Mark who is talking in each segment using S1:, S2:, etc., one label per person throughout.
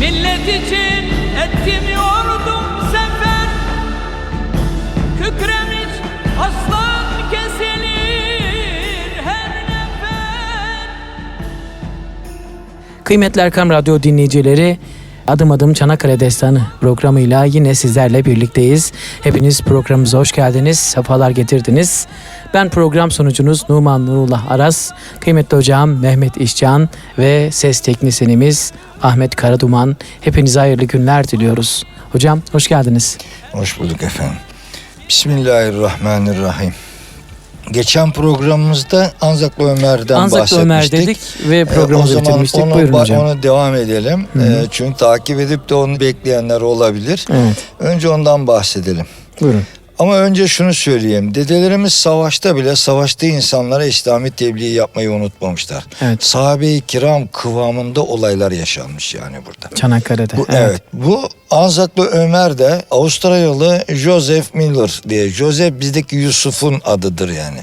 S1: Millet için ettim yordum sefer. Kükremiş aslan kesilir her nefer.
S2: Kıymetli Erkam Radyo dinleyicileri, Adım Adım Çanakkale Destanı programıyla yine sizlerle birlikteyiz. Hepiniz programımıza hoş geldiniz, sefalar getirdiniz. Ben program sunucunuz Numan Nurullah Aras, kıymetli hocam Mehmet İşcan ve ses teknisyenimiz Ahmet Karaduman. Hepinize hayırlı günler diliyoruz. Hocam hoş geldiniz.
S3: Hoş bulduk efendim. Bismillahirrahmanirrahim. Geçen programımızda Anzaklı Ömer'den
S2: Anzaklı
S3: bahsetmiştik.
S2: Ömer dedik ve
S3: Ee,
S2: programımızı
S3: o zaman
S2: bitirmiştik.
S3: onu,
S2: Buyurun hocam.
S3: onu devam edelim. Ee, çünkü takip edip de onu bekleyenler olabilir.
S2: Evet,
S3: Önce ondan bahsedelim.
S2: buyurun.
S3: Ama önce şunu söyleyeyim. Dedelerimiz savaşta bile savaştığı insanlara İslami tebliğ yapmayı unutmamışlar.
S2: Evet.
S3: Sahabe-i kiram kıvamında olaylar yaşanmış yani burada.
S2: Çanakkale'de.
S3: Bu, evet. Bu Anzaklı Ömer de Avustralyalı Joseph Miller diye. Joseph bizdeki Yusuf'un adıdır yani.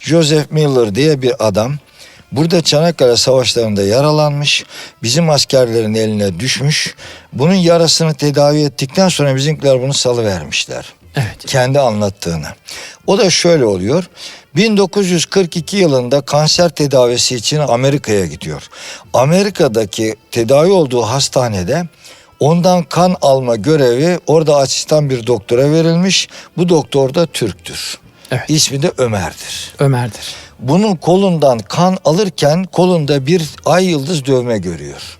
S3: Joseph Miller diye bir adam. Burada Çanakkale savaşlarında yaralanmış. Bizim askerlerin eline düşmüş. Bunun yarasını tedavi ettikten sonra bizimkiler bunu salıvermişler.
S2: Evet.
S3: Kendi anlattığını. O da şöyle oluyor. 1942 yılında kanser tedavisi için Amerika'ya gidiyor. Amerika'daki tedavi olduğu hastanede ondan kan alma görevi orada asistan bir doktora verilmiş. Bu doktor da Türktür.
S2: Evet.
S3: İsmi de Ömer'dir.
S2: Ömer'dir.
S3: Bunun kolundan kan alırken kolunda bir ay yıldız dövme görüyor.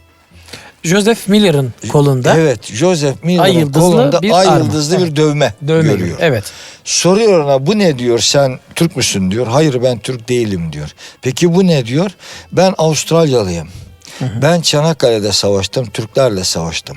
S2: Joseph Miller'ın kolunda
S3: Evet, Joseph Miller'ın kolunda
S2: bir
S3: ay yıldızlı bir dövme,
S2: dövme
S3: görüyor.
S2: Evet.
S3: Soruyor ona bu ne diyor sen Türk müsün diyor. Hayır ben Türk değilim diyor. Peki bu ne diyor? Ben Avustralyalıyım. Ben Çanakkale'de savaştım Türklerle savaştım.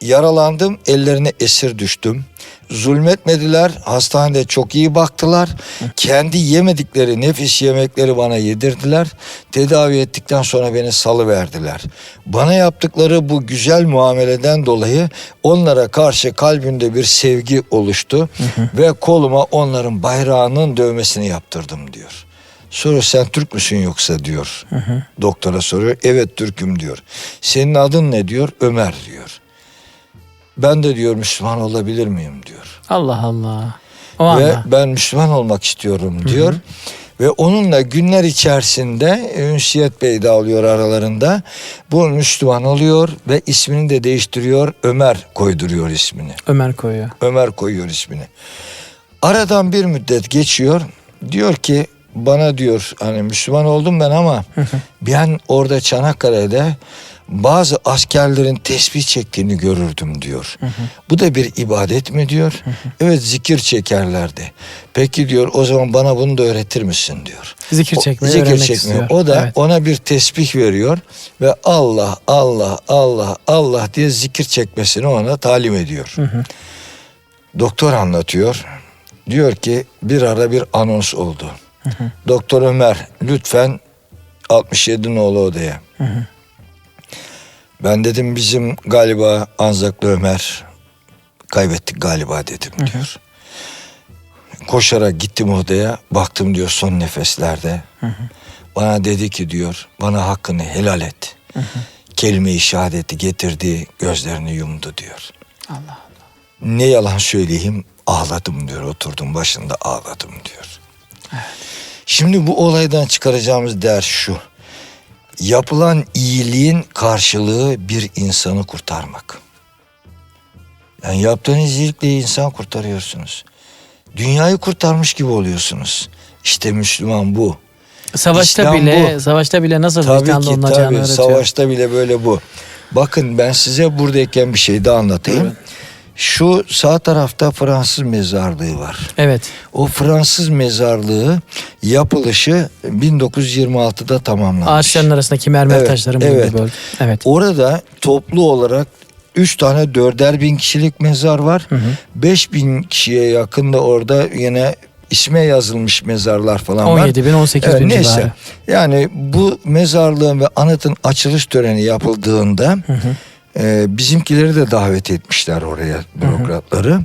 S3: Yaralandım ellerine esir düştüm. Zulmetmediler hastanede çok iyi baktılar. Kendi yemedikleri nefis yemekleri bana yedirdiler. Tedavi ettikten sonra beni salıverdiler. Bana yaptıkları bu güzel muameleden dolayı onlara karşı kalbimde bir sevgi oluştu. Ve koluma onların bayrağının dövmesini yaptırdım diyor. Soruyor sen Türk müsün yoksa diyor. Doktora soruyor. Evet Türk'üm diyor. Senin adın ne diyor? Ömer diyor. Ben de diyor Müslüman olabilir miyim diyor.
S2: Allah Allah. O
S3: Ve
S2: anda.
S3: ben Müslüman olmak istiyorum diyor. Ve onunla günler içerisinde Ünsiyet Bey de alıyor aralarında. Bu Müslüman oluyor ve ismini de değiştiriyor. Ömer koyduruyor ismini.
S2: Ömer koyuyor.
S3: Ömer koyuyor ismini. Aradan bir müddet geçiyor. Diyor ki bana diyor hani Müslüman oldum ben ama ben orada Çanakkale'de bazı askerlerin tesbih çektiğini görürdüm diyor. Bu da bir ibadet mi diyor. Evet zikir çekerlerdi. Peki diyor o zaman bana bunu da öğretir misin diyor.
S2: Zikir
S3: O-
S2: çekmeyi
S3: zikir
S2: öğrenmek
S3: çekmeyi.
S2: istiyor.
S3: O da
S2: Evet.
S3: ona bir tesbih veriyor ve Allah Allah Allah Allah diye zikir çekmesini ona talim ediyor. Doktor anlatıyor. Diyor ki bir ara bir anons oldu. Doktor Ömer lütfen 67 nolu odaya. Ben dedim bizim galiba Anzaklı Ömer kaybettik galiba dedim diyor. Koşarak gittim odaya baktım diyor son nefeslerde. Bana dedi ki diyor bana hakkını helal et. Kelime-i şehadeti getirdi gözlerini yumdu diyor.
S2: Allah Allah.
S3: Ne yalan söyleyeyim ağladım diyor oturdum başında ağladım diyor. Şimdi bu olaydan çıkaracağımız ders şu. Yapılan iyiliğin karşılığı bir insanı kurtarmak. Yani yaptığınız iyilikle insan kurtarıyorsunuz. Dünyayı kurtarmış gibi oluyorsunuz. İşte Müslüman bu.
S2: Savaşta
S3: İslam
S2: bile,
S3: bu.
S2: savaşta bile nasıl
S3: Tabii
S2: vicdanlı
S3: ki
S2: olunacağını
S3: tabii
S2: öğretiyor.
S3: savaşta bile böyle bu. Bakın ben size buradayken bir şey daha anlatayım. Şu sağ tarafta Fransız mezarlığı var.
S2: Evet.
S3: O Fransız mezarlığı yapılışı 1926'da tamamlanmış.
S2: Ağaçların arasındaki mermer
S3: Evet,
S2: taşların
S3: evet.
S2: bölge. Evet.
S3: Orada toplu olarak 3 tane dörder bin kişilik mezar var. 5 bin kişiye yakın da orada yine isme yazılmış mezarlar falan var.
S2: 17 bin 18 bin
S3: neyse.
S2: civarı.
S3: Yani bu mezarlığın ve anıtın açılış töreni yapıldığında e, bizimkileri de davet etmişler oraya bürokratları.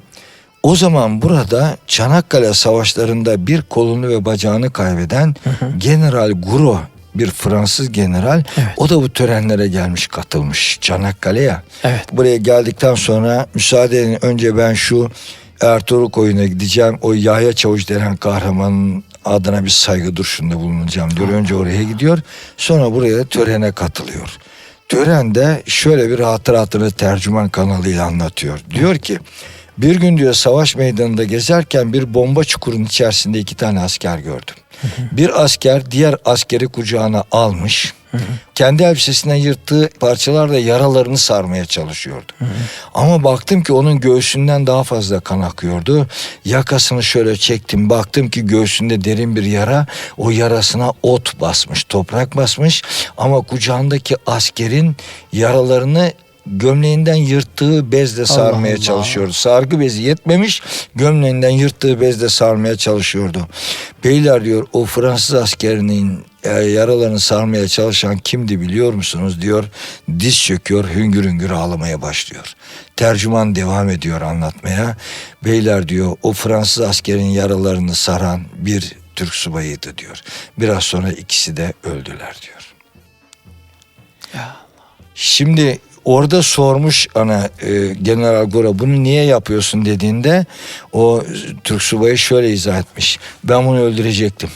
S3: O zaman burada Çanakkale savaşlarında bir kolunu ve bacağını kaybeden General Guro bir Fransız general.
S2: Evet.
S3: O da bu törenlere gelmiş katılmış Çanakkale'ye.
S2: Evet.
S3: Buraya geldikten sonra müsaade edin önce ben şu Ertuğrul Koyun'a gideceğim. O Yahya Çavuş denen kahramanın adına bir saygı duruşunda bulunacağım diyor. Önce oraya gidiyor. Sonra buraya törene katılıyor. Törende şöyle bir hatıratını tercüman kanalıyla anlatıyor. Diyor ki bir gün diyor savaş meydanında gezerken bir bomba çukurun içerisinde iki tane asker gördüm. Bir asker diğer askeri kucağına almış. Kendi elbisesinden yırttığı parçalarla yaralarını sarmaya çalışıyordu. Ama baktım ki onun göğsünden daha fazla kan akıyordu. Yakasını şöyle çektim. Baktım ki göğsünde derin bir yara. O yarasına ot basmış, toprak basmış. Ama kucağındaki askerin yaralarını gömleğinden yırttığı bezle sarmaya
S2: Allah.
S3: çalışıyordu. Sargı bezi yetmemiş, gömleğinden yırttığı bezle sarmaya çalışıyordu. Beyler diyor o Fransız askerinin e, yaralarını sarmaya çalışan kimdi biliyor musunuz diyor. Diz çöküyor, hüngür hüngür ağlamaya başlıyor. Tercüman devam ediyor anlatmaya. Beyler diyor o Fransız askerin yaralarını saran bir Türk subayıydı diyor. Biraz sonra ikisi de öldüler diyor. Şimdi orada sormuş ana e, General Gora bunu niye yapıyorsun dediğinde o Türk subayı şöyle izah etmiş. Ben bunu öldürecektim.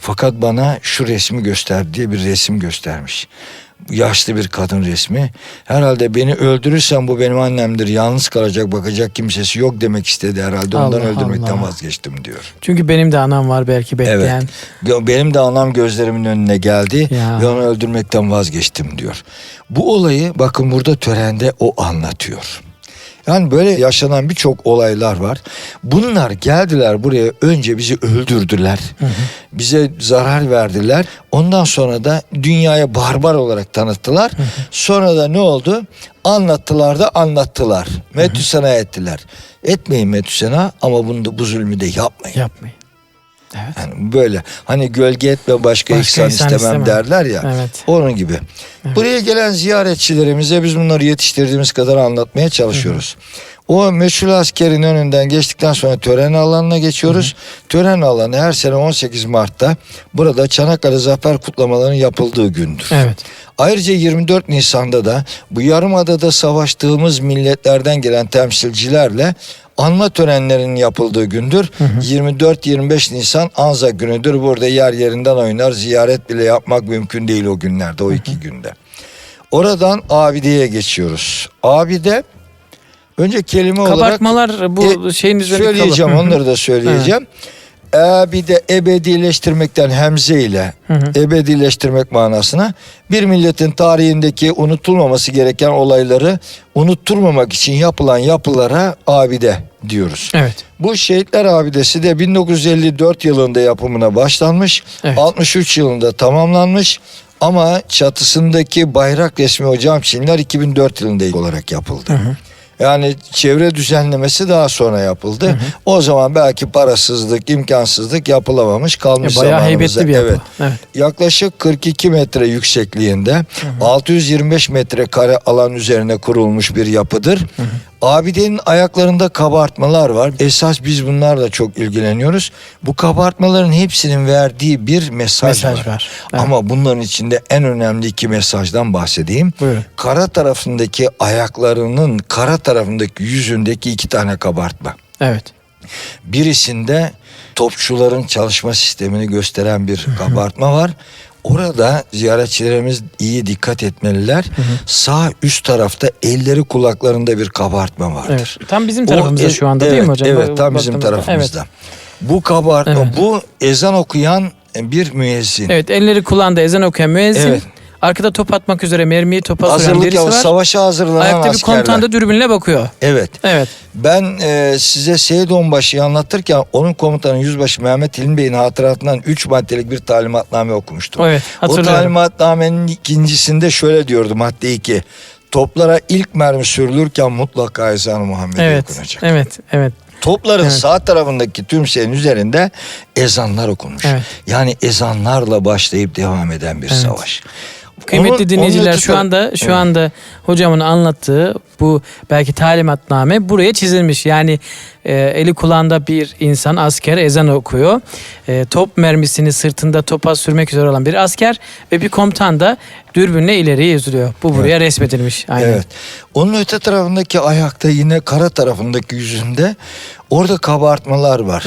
S3: Fakat bana şu resmi göster diye bir resim göstermiş. Yaşlı bir kadın resmi. Herhalde beni öldürürsen bu benim annemdir. Yalnız kalacak bakacak kimsesi yok demek istedi herhalde. Ondan
S2: Allah
S3: öldürmekten
S2: Allah.
S3: vazgeçtim diyor.
S2: Çünkü benim de anam var belki bekleyen.
S3: Evet. Benim de anam gözlerimin önüne geldi
S2: Ya.
S3: ve onu öldürmekten vazgeçtim diyor. Bu olayı bakın burada törende o anlatıyor. Yani böyle yaşanan birçok olaylar var. Bunlar geldiler buraya önce bizi öldürdüler. Bize zarar verdiler. Ondan sonra da dünyaya barbar olarak tanıttılar. Sonra da ne oldu? Anlattılar da anlattılar. Metüsena ettiler. Etmeyin Metüsena ama bunu da bu zulmü de yapmayın.
S2: Yapmayın. Evet.
S3: Yani böyle hani gölge etme başka,
S2: Başka
S3: ihsan istemem,
S2: istemem.
S3: derler ya.
S2: Evet.
S3: Onun gibi. Buraya gelen ziyaretçilerimize biz bunları yetiştirdiğimiz kadar anlatmaya çalışıyoruz. O meşhur askerin önünden geçtikten sonra tören alanına geçiyoruz. Tören alanı her sene 18 Mart'ta burada Çanakkale Zafer kutlamalarının yapıldığı gündür.
S2: Evet.
S3: Ayrıca 24 Nisan'da da bu yarımadada savaştığımız milletlerden gelen temsilcilerle anma törenlerinin yapıldığı gündür. 24-25 Nisan Anza günüdür. Burada yer yerinden oynar. Ziyaret bile yapmak mümkün değil o günlerde, o iki günde. Oradan Abide'ye geçiyoruz. Abide önce kelime olarak
S2: Kabartmalar bu
S3: E,
S2: şeyin üzerinde
S3: söyleyeceğim
S2: kalır.
S3: Onları da söyleyeceğim. Ee, bir de ebedileştirmekten hemze ile ebedileştirmek manasına bir milletin tarihindeki unutulmaması gereken olayları unutturmamak için yapılan yapılara abide diyoruz.
S2: Evet.
S3: Bu şehitler abidesi de 1954 yılında yapımına başlanmış.
S2: Evet.
S3: 63 yılında tamamlanmış. Ama çatısındaki bayrak resmi o cam çimler 2004 yılında olarak yapıldı. Yani çevre düzenlemesi daha sonra yapıldı. O zaman belki parasızlık, imkansızlık yapılamamış kalmış
S2: E, bayağı
S3: zamanımıza.
S2: heybetli bir yapı.
S3: Evet.
S2: Evet.
S3: Yaklaşık 42 metre yüksekliğinde 625 metrekare alan üzerine kurulmuş bir yapıdır. Abidenin ayaklarında kabartmalar var. Esas biz bunlarla çok ilgileniyoruz. Bu kabartmaların hepsinin verdiği bir mesaj,
S2: Mesaj
S3: var.
S2: var. Evet.
S3: Ama bunların içinde en önemli iki mesajdan bahsedeyim.
S2: Buyurun.
S3: Kara tarafındaki ayaklarının kara tarafındaki yüzündeki iki tane kabartma.
S2: Evet.
S3: Birisinde topçuların çalışma sistemini gösteren bir kabartma var. Orada ziyaretçilerimiz iyi dikkat etmeliler. Sağ üst tarafta elleri kulaklarında bir kabartma vardır.
S2: Evet. Tam bizim
S3: O
S2: tarafımızda
S3: e-
S2: şu anda
S3: evet,
S2: değil mi hocam?
S3: Evet tam bizim tarafımızda. Bu kabartma
S2: Evet.
S3: bu ezan okuyan bir müezzin.
S2: Evet. evet elleri kulağında ezan okuyan müezzin.
S3: Evet.
S2: Arkada top atmak üzere mermiyi topa süren birisi var.
S3: savaşa hazırlanan
S2: Ayakta bir
S3: askerler.
S2: komutan da dürbünle bakıyor.
S3: Evet.
S2: Evet.
S3: Ben e, size Seyit Onbaşı'yı anlatırken onun komutanı Yüzbaşı Mehmet İlmi Bey'in hatıratından 3 maddelik bir talimatname okumuştum.
S2: Evet,
S3: o
S2: hatırlıyorum.
S3: talimatnamenin ikincisinde şöyle diyordu madde 2. Toplara ilk mermi sürülürken mutlaka ezan-ı Muhammed
S2: Evet.
S3: okunacak.
S2: Evet. Evet.
S3: Topların
S2: Evet.
S3: sağ tarafındaki tüm şeyin üzerinde ezanlar okunmuş.
S2: Evet.
S3: Yani ezanlarla başlayıp devam eden bir
S2: Evet.
S3: savaş.
S2: Kıymetli
S3: Onun-
S2: dinleyiciler
S3: onun
S2: şu anda şu
S3: Evet.
S2: anda hocamın anlattığı bu belki talimatname buraya çizilmiş. Yani e, eli kulağında bir insan asker ezan okuyor. E, top mermisini sırtında topa sürmek üzere olan bir asker ve bir komutan da dürbünle ileriye yüzülüyor. Bu buraya resmedilmiş. Aynen.
S3: Evet. Onun öte tarafındaki ayakta yine kara tarafındaki yüzünde orada kabartmalar var.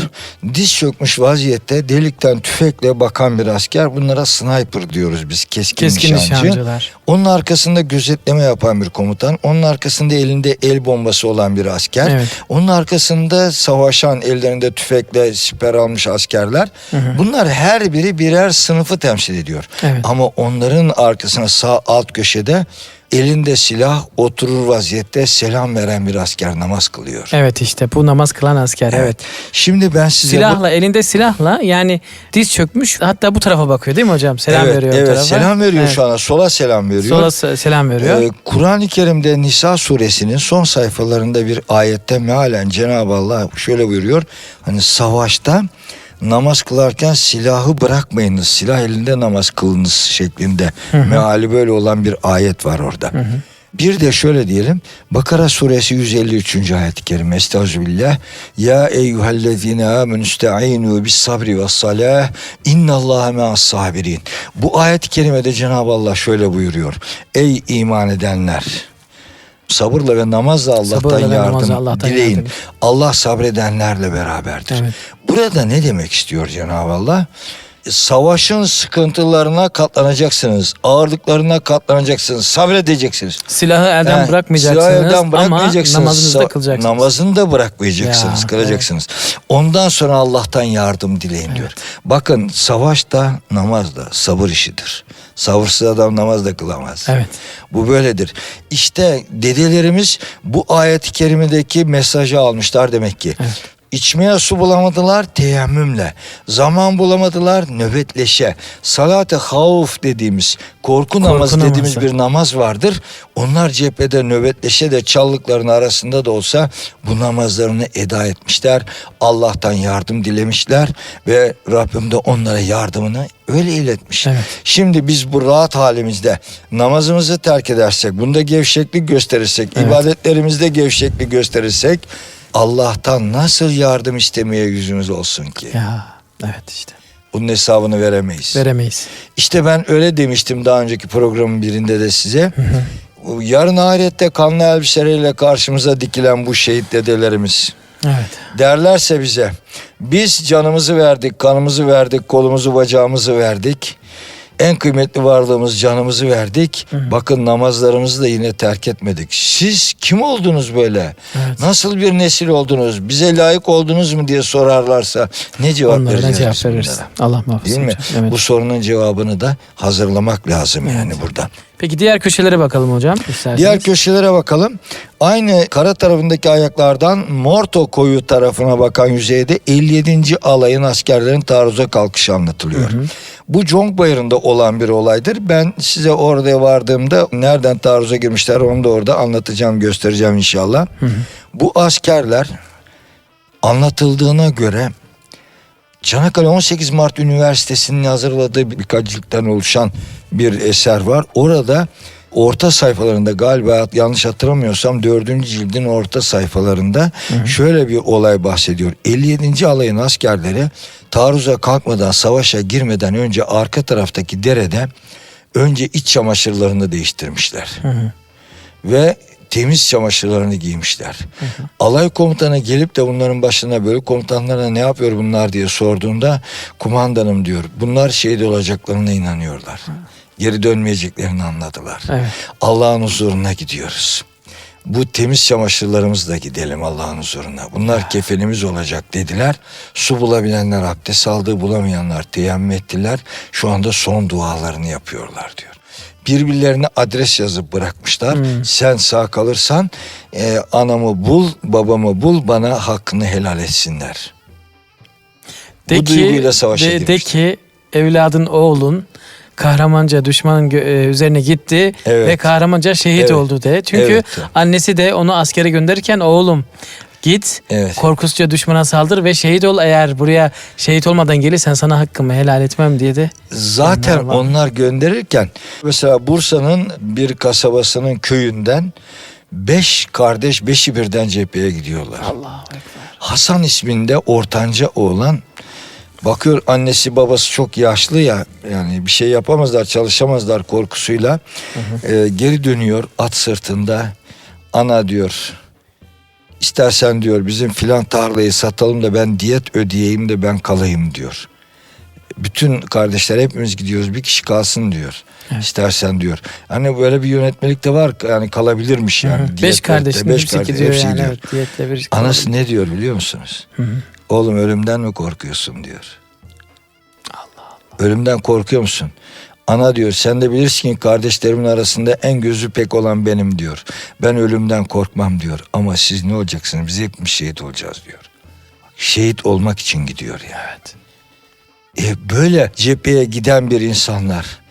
S3: Diz çökmüş vaziyette delikten tüfekle bakan bir asker. Bunlara sniper diyoruz biz. Keskin,
S2: Keskin
S3: nişancı.
S2: nişancılar.
S3: Onun arkasında gözetleme yapan bir komutan. Onun arkasında elinde el bombası olan bir asker.
S2: Evet.
S3: Onun arkasında savaşan ellerinde tüfekle siper almış askerler. Bunlar her biri birer sınıfı temsil ediyor.
S2: Evet.
S3: Ama onların arkasına sağ alt köşede elinde silah oturur vaziyette selam veren bir asker namaz kılıyor.
S2: Evet işte bu namaz kılan asker. Evet.
S3: Şimdi ben size bu-
S2: Silahla elinde silahla yani diz çökmüş hatta bu tarafa bakıyor değil mi hocam? Selam
S3: evet,
S2: veriyor
S3: evet,
S2: tarafa.
S3: selam veriyor
S2: Evet.
S3: şu anda. Sola selam veriyor.
S2: Sola se- selam veriyor.
S3: Ee, Kur'an-ı Kerim'de Nisa suresinin son sayfalarında bir ayette mealen Cenab-ı Allah şöyle buyuruyor. Hani savaşta namaz kılarken silahı bırakmayınız. Silah elinde namaz kılınız şeklinde. Meali böyle olan bir ayet var orada. Bir de şöyle diyelim. Bakara suresi 153. ayet-i kerime. Estağfirullah. Ya eyyühellezine amenü ista'inu bis sabri ve salah. İnnallâhe me'as sabirin. Bu ayet-i kerimede Cenab-ı Allah şöyle buyuruyor. Ey iman edenler. Sabırla ve namazla Allah'tan
S2: Sabırla ve
S3: yardım
S2: namazla Allah'tan
S3: dileyin.
S2: yardım.
S3: Allah sabredenlerle beraberdir.
S2: Evet.
S3: Burada ne demek istiyor Cenab-ı Allah? Savaşın sıkıntılarına katlanacaksınız. Ağırlıklarına katlanacaksınız. Sabredeceksiniz.
S2: Silahı elden
S3: He,
S2: bırakmayacaksınız
S3: silahı elden
S2: ama
S3: bırakmayacaksınız.
S2: namazınızı da kılacaksınız.
S3: Namazını da bırakmayacaksınız,
S2: Ya,
S3: kılacaksınız. Ondan sonra Allah'tan yardım dileyin diyor. Bakın savaş da namaz da sabır işidir. Sabırsız adam namaz da kılamaz.
S2: Evet.
S3: Bu böyledir. İşte dedelerimiz bu ayet-i kerimedeki mesajı almışlar demek ki. İçmeye su bulamadılar teyemmümle. Zaman bulamadılar nöbetleşe. Salat-ı havf dediğimiz korku, namazı
S2: namazı.
S3: dediğimiz bir namaz vardır. Onlar cephede nöbetleşe de çallıkların arasında da olsa bu namazlarını eda etmişler. Allah'tan yardım dilemişler ve Rabbim de onlara yardımını öyle iletmiş.
S2: Evet.
S3: Şimdi biz bu rahat halimizde namazımızı terk edersek, bunda gevşeklik gösterirsek,
S2: Evet.
S3: ibadetlerimizde gevşeklik gösterirsek Allah'tan nasıl yardım istemeye yüzümüz olsun ki?
S2: Ya evet işte.
S3: Bunun hesabını veremeyiz.
S2: Veremeyiz.
S3: İşte ben öyle demiştim daha önceki programın birinde de size. Yarın ahirette kanlı elbiseleriyle karşımıza dikilen bu şehit dedelerimiz
S2: Evet.
S3: derlerse bize biz canımızı verdik, kanımızı verdik, kolumuzu bacağımızı verdik. En kıymetli varlığımız canımızı verdik. Bakın namazlarımızı da yine terk etmedik. Siz kim oldunuz böyle?
S2: Evet.
S3: Nasıl bir nesil oldunuz? Bize layık oldunuz mu diye sorarlarsa ne cevap
S2: Onlara
S3: vereceğiz
S2: cevap veririz?
S3: bunlara?
S2: Allah muhafaza
S3: Değil mi?
S2: Evet.
S3: Bu sorunun cevabını da hazırlamak lazım yani buradan.
S2: Peki diğer köşelere bakalım hocam isterseniz.
S3: Diğer köşelere bakalım. Aynı kara tarafındaki ayaklardan Morto koyu tarafına bakan yüzeyde 57. alayın askerlerin taarruza kalkışı anlatılıyor. Bu Jong Bayırı'nda olan bir olaydır. Ben size orada vardığımda nereden taarruza girmişler onu da orada anlatacağım, göstereceğim inşallah. Bu askerler anlatıldığına göre Çanakkale 18 Mart Üniversitesi'nin hazırladığı birkaç ciltten oluşan bir eser var. Orada orta sayfalarında galiba yanlış hatırlamıyorsam dördüncü cildin orta sayfalarında şöyle bir olay bahsediyor. 57. alayın askerleri taarruza kalkmadan savaşa girmeden önce arka taraftaki derede önce iç çamaşırlarını değiştirmişler. Ve temiz çamaşırlarını giymişler. Alay komutanı gelip de bunların başına böyle komutanlara ne yapıyor bunlar diye sorduğunda kumandanım diyor. Bunlar şehit olacaklarına inanıyorlar. Geri dönmeyeceklerini anladılar.
S2: Evet.
S3: Allah'ın huzuruna gidiyoruz. Bu temiz çamaşırlarımızla gidelim Allah'ın huzuruna. Bunlar kefenimiz olacak dediler. Su bulabilenler abdest aldı, bulamayanlar teyemmüm ettiler. Şu anda son dualarını yapıyorlar diyor. Birbirlerine adres yazıp bırakmışlar. Sen sağ kalırsan e, anamı bul, babamı bul, bana hakkını helal etsinler. Bu duyguyla savaşa
S2: de, de ki evladın oğlun kahramanca düşmanın gö- e, üzerine gitti
S3: Evet.
S2: ve kahramanca şehit
S3: Evet.
S2: oldu de. Çünkü
S3: Evet.
S2: annesi de onu askere gönderirken oğlum git
S3: Evet.
S2: korkusuzca düşmana saldır ve şehit ol eğer buraya şehit olmadan gelirsen sana hakkımı helal etmem diye de
S3: Zaten
S2: Onlar var.
S3: onlar gönderirken mesela Bursa'nın bir kasabasının köyünden Beş kardeş beşi birden cepheye gidiyorlar. Hasan isminde ortanca oğlan bakıyor annesi babası çok yaşlı ya yani bir şey yapamazlar çalışamazlar korkusuyla Ee, geri dönüyor at sırtında ana diyor istersen diyor bizim filan tarlayı satalım da ben diyet ödeyeyim de ben kalayım diyor. Bütün kardeşler hepimiz gidiyoruz bir kişi kalsın diyor. İstersen diyor. Hani böyle bir yönetmelik de var yani kalabilirmiş yani.
S2: Beş
S3: Diyet
S2: kardeşin
S3: beş kardeş,
S2: gidiyor
S3: hepsi
S2: yani.
S3: gidiyor.
S2: Evet, diyetle bir
S3: Anası ne diyor biliyor musunuz? Oğlum ölümden mi korkuyorsun diyor. Ölümden korkuyor musun? Ana diyor sen de bilirsin ki kardeşlerimin arasında en gözü pek olan benim diyor. Ben ölümden korkmam diyor. Ama siz ne olacaksınız? Biz hepimiz şehit olacağız diyor. Şehit olmak için gidiyor yani.
S2: Evet.
S3: E, böyle cepheye giden bir insanlar.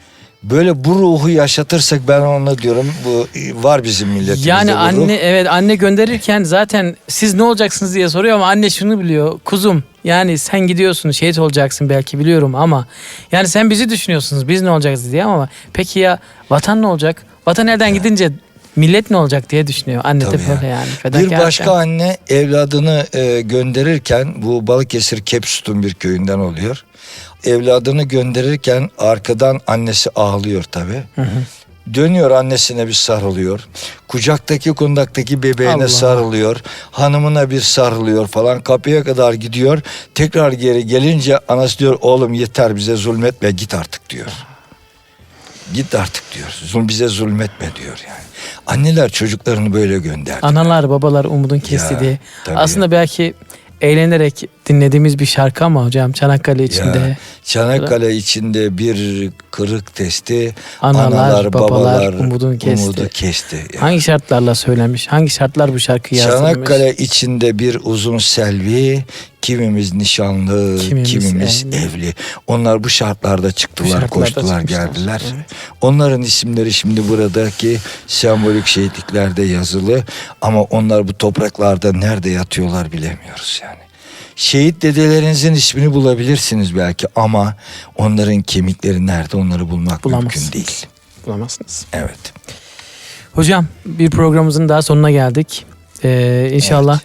S3: Böyle bu ruhu yaşatırsak ben ona diyorum bu var bizim milletimizde
S2: Yani
S3: bu ruh.
S2: anne evet anne gönderirken zaten siz ne olacaksınız diye soruyor ama anne şunu biliyor. Kuzum yani sen gidiyorsun şehit olacaksın belki biliyorum ama yani sen bizi düşünüyorsunuz biz ne olacağız diye ama peki ya vatan ne olacak? Vatan elden gidince millet ne olacak diye düşünüyor. Anne de
S3: Tabii
S2: böyle
S3: ya.
S2: yani.
S3: Bir başka anne evladını e, gönderirken bu Balıkesir Kepsut'un bir köyünden oluyor. Evladını gönderirken arkadan annesi ağlıyor tabi. Dönüyor annesine bir sarılıyor. Kucaktaki kundaktaki bebeğine
S2: Allah.
S3: sarılıyor. Hanımına bir sarılıyor falan. Kapıya kadar gidiyor. Tekrar geri gelince anası diyor oğlum yeter bize zulmetme git artık diyor. Git artık diyor. Zul bize zulmetme diyor yani. Anneler çocuklarını böyle gönderdi.
S2: Analar babalar umudun kesti
S3: Ya,
S2: diye.
S3: tabii.
S2: Aslında belki eğlenerek dinlediğimiz bir şarkı ama hocam Çanakkale içinde.
S3: Ya, Çanakkale içinde bir kırık testi.
S2: Analar, babalar umudun kesti.
S3: Umudu kesti. Ya.
S2: Hangi şartlarla söylenmiş? Hangi şartlar bu şarkıyı yazdırmış?
S3: Çanakkale içinde bir uzun selvi, kimimiz nişanlı,
S2: Kimimiz
S3: kimimiz,
S2: evli.
S3: evli. Onlar bu şartlarda çıktılar,
S2: Bu şartlarda
S3: koştular,
S2: çıkmışlar.
S3: geldiler.
S2: Evet.
S3: Onların isimleri şimdi buradaki sembolik şehitliklerde yazılı ama onlar bu topraklarda nerede yatıyorlar bilemiyoruz yani. Şehit dedelerinizin ismini bulabilirsiniz belki ama onların kemikleri nerede onları bulmak mümkün değil.
S2: Bulamazsınız.
S3: Evet.
S2: Hocam bir programımızın daha sonuna geldik. Ee, inşallah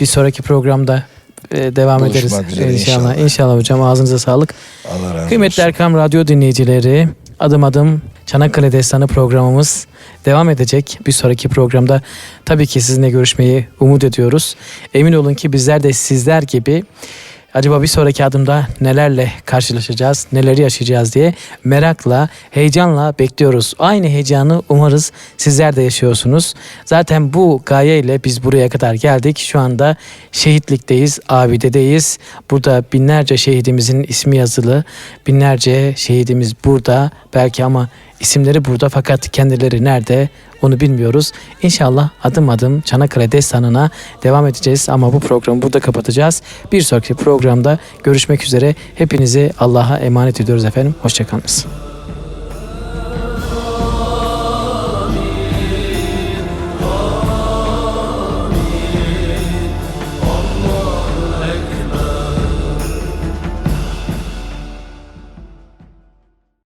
S2: bir sonraki programda e, devam
S3: Buluşmak
S2: ederiz.
S3: üzere
S2: inşallah.
S3: inşallah.
S2: İnşallah hocam ağzınıza sağlık.
S3: Allah razı
S2: Kıymetli
S3: olsun.
S2: Erkam Radyo dinleyicileri adım adım Çanakkale Destanı programımız devam edecek. Bir sonraki programda tabii ki sizinle görüşmeyi umut ediyoruz. Emin olun ki bizler de sizler gibi acaba bir sonraki adımda nelerle karşılaşacağız, neleri yaşayacağız diye merakla, heyecanla bekliyoruz. Aynı heyecanı umarız sizler de yaşıyorsunuz. Zaten bu gayeyle biz buraya kadar geldik. Şu anda şehitlikteyiz, abidedeyiz. Burada binlerce şehidimizin ismi yazılı. Binlerce şehidimiz burada belki ama isimleri burada fakat kendileri nerede onu bilmiyoruz. İnşallah adım adım Çanakkale Destanı'na devam edeceğiz ama bu programı burada kapatacağız. Bir sonraki programda görüşmek üzere. Hepinizi Allah'a emanet ediyoruz efendim. Hoşçakalınız.